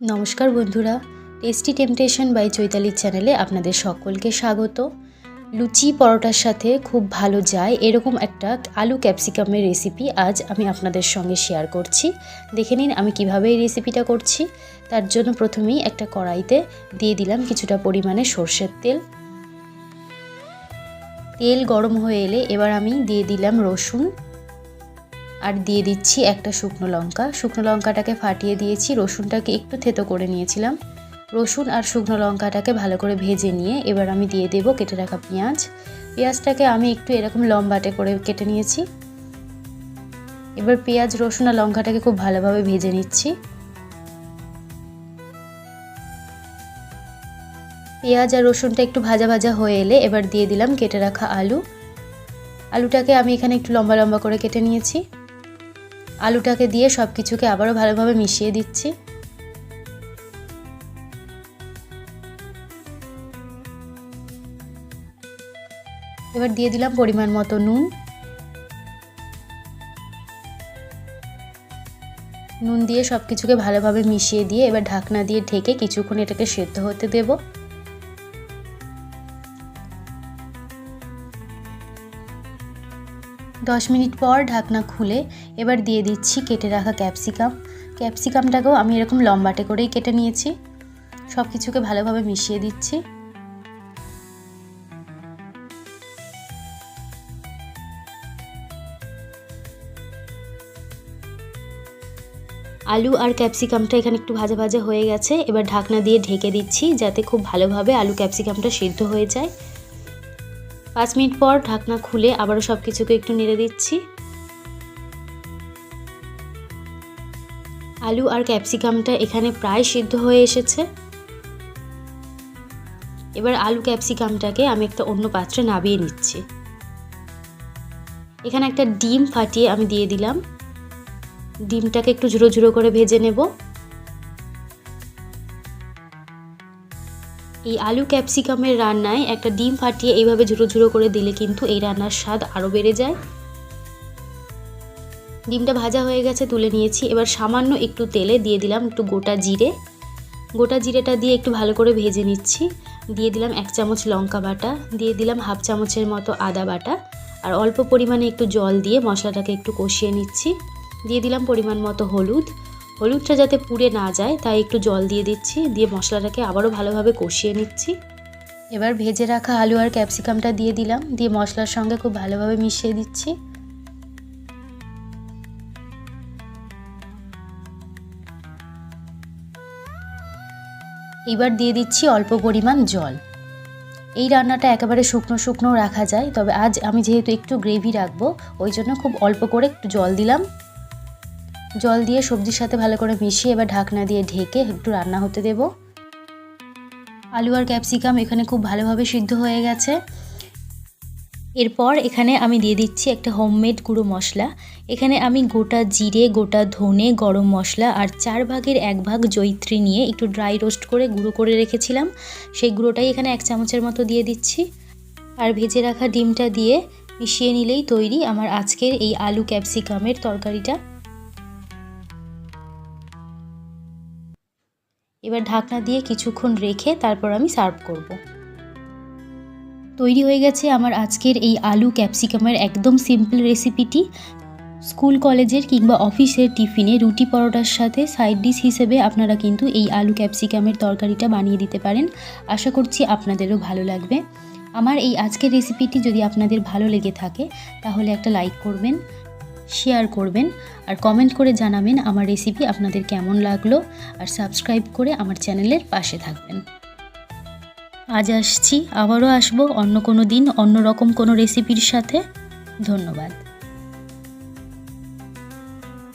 নমস্কার বন্ধুরা tasty temptation by চৈতালির চ্যানেলে আপনাদের সকলকে স্বাগত। লুচি পরোটার সাথে খুব ভালো যায় এরকম একটা আলু ক্যাপসিকামের রেসিপি আজ আমি আপনাদের সঙ্গে শেয়ার করছি। দেখে নিন আমি কীভাবে এই রেসিপিটা করছি। তার জন্য প্রথমেই একটা কড়াইতে দিয়ে দিলাম কিছুটা পরিমাণে সর্ষের তেল। তেল গরম হয়ে এলে এবার আমি দিয়ে দিলাম রসুন। আর দিয়ে দিচ্ছি একটা শুকনো লঙ্কা। শুকনো লঙ্কাটাকে ফাটিয়ে দিয়েছি, রসুনটাকে একটু থেতো করে নিয়েছিলাম। রসুন আর শুকনো লঙ্কাটাকে ভালো করে ভেজে নিয়ে এবার আমি দিয়ে দেব কেটে রাখা পেঁয়াজ। পেঁয়াজটাকে আমি একটু এরকম লম্বাটে করে কেটে নিয়েছি। এবার পেঁয়াজ, রসুন আর লঙ্কাটাকে খুব ভালোভাবে ভেজে নিচ্ছি। পেঁয়াজ আর রসুনটা একটু ভাজা ভাজা হয়ে এলে এবার দিয়ে দিলাম কেটে রাখা আলু। আলুটাকে আমি এখানে একটু লম্বা লম্বা করে কেটে নিয়েছি। আলুটাকে দিয়ে সব কিছুকে আবারও ভালোভাবে মিশিয়ে দিচ্ছি। এবার দিয়ে দিলাম পরিমাণ মতো নুন। নুন দিয়ে সব কিছুকে ভালোভাবে মিশিয়ে দিয়ে এবার ঢাকনা দিয়ে ঢেকে কিছুক্ষণ এটাকে সেদ্ধ হতে দেবো। দশ মিনিট পর ঢাকনা খুলে এবার দিয়ে দিচ্ছি কেটে রাখা ক্যাপসিকাম। ক্যাপসিকামটাকেও আমি এরকম লম্বাটে করেই কেটে নিয়েছি। সব কিছুকে ভালোভাবে মিশিয়ে দিচ্ছি। আলু আর ক্যাপসিকামটা এখানে একটু ভাজা ভাজা হয়ে গেছে। এবার ঢাকনা দিয়ে ঢেকে দিচ্ছি যাতে খুব ভালোভাবে আলু ক্যাপসিকামটা সিদ্ধ হয়ে যায়। পাঁচ মিনিট পর ঢাকনা খুলে আবারও সব কিছুকে একটু নেড়ে দিচ্ছি। আলু আর ক্যাপসিকামটা এখানে প্রায় সিদ্ধ হয়ে এসেছে। এবার আলু ক্যাপসিকামটাকে আমি একটা অন্য পাত্রে নাবিয়ে নিচ্ছি। এখানে একটা ডিম ফাটিয়ে আমি দিয়ে দিলাম। ডিমটাকে একটু ঝুড়ো ঝুড়ো করে ভেজে নেব। এই আলু ক্যাপসিকামের রান্নায় একটা ডিম ফাটিয়ে এইভাবে ঝুড়ো ঝুড়ো করে দিলে কিন্তু এই রান্নার স্বাদ আরও বেড়ে যায়। ডিমটা ভাজা হয়ে গেছে, তুলে নিয়েছি। এবার সামান্য একটু তেলে দিয়ে দিলাম একটু গোটা জিরে। গোটা জিরেটা দিয়ে একটু ভালো করে ভেজে নিচ্ছি। দিয়ে দিলাম এক চামচ লঙ্কা বাটা, দিয়ে দিলাম হাফ চামচের মতো আদা বাটা। আর অল্প পরিমাণে একটু জল দিয়ে মশলাটাকে একটু কষিয়ে নিচ্ছি। দিয়ে দিলাম পরিমাণ মতো হলুদ। হলুদটা যাতে পুড়ে না যায়, তাই একটু জল দিয়ে দিচ্ছি, দিয়ে মশলাটাকে আবারও ভালোভাবে কষিয়ে নিচ্ছি। এবার ভেজে রাখা আলু আর ক্যাপসিকামটা দিয়ে দিলাম, দিয়ে মশলার সঙ্গে খুব ভালোভাবে মিশিয়ে দিচ্ছি। এবার দিয়ে দিচ্ছি অল্প পরিমাণ জল। এই রান্নাটা একেবারে শুকনো শুকনো রাখা যায়, তবে আজ আমি যেহেতু একটু গ্রেভি রাখব, ওই জন্য খুব অল্প করে একটু জল দিলাম। জল দিয়ে সবজির সাথে ভালো করে মিশিয়ে এবার ঢাকনা দিয়ে ঢেকে একটু রান্না হতে দেব। আলু আর ক্যাপসিকাম এখানে খুব ভালোভাবে সিদ্ধ হয়ে গেছে। এরপর এখানে আমি দিয়ে দিচ্ছি একটা হোমমেড গুঁড়ো মশলা। এখানে আমি গোটা জিরে, গোটা ধনে, গরম মশলা আর চার ভাগের এক ভাগ জৈত্রী নিয়ে একটু ড্রাই রোস্ট করে গুঁড়ো করে রেখেছিলাম। সেই গুঁড়োটাই এখানে এক চামচের মতো দিয়ে দিচ্ছি। আর ভেজে রাখা ডিমটা দিয়ে মিশিয়ে নিলেই তৈরি আমার আজকের এই আলু ক্যাপসিকামের তরকারিটা। এবার ঢাকনা দিয়ে কিছুক্ষণ রেখে তারপর আমি সার্ভ করব। তৈরি হয়ে গেছে আমার আজকের এই আলু ক্যাপসিকামের একদম সিম্পল রেসিপিটি। স্কুল, কলেজের কিংবা অফিসের টিফিনে রুটি পরোটার সাথে সাইড ডিশ হিসেবে আপনারা কিন্তু এই আলু ক্যাপসিকামের তরকারিটা বানিয়ে দিতে পারেন। আশা করছি আপনাদেরও ভালো লাগবে। আমার এই আজকের রেসিপিটি যদি আপনাদের ভালো লেগে থাকে, তাহলে একটা লাইক করবেন। শেয়ার করবেন আর কমেন্ট করে জানাবেন আমার রেসিপি আপনাদের কেমন লাগল আর সাবস্ক্রাইব করে আমার চ্যানেলের পাশে থাকবেন। আজ আসছি, আবারও আসব অন্য কোনো দিন অন্য রকম কোনো রেসিপির সাথে। ধন্যবাদ।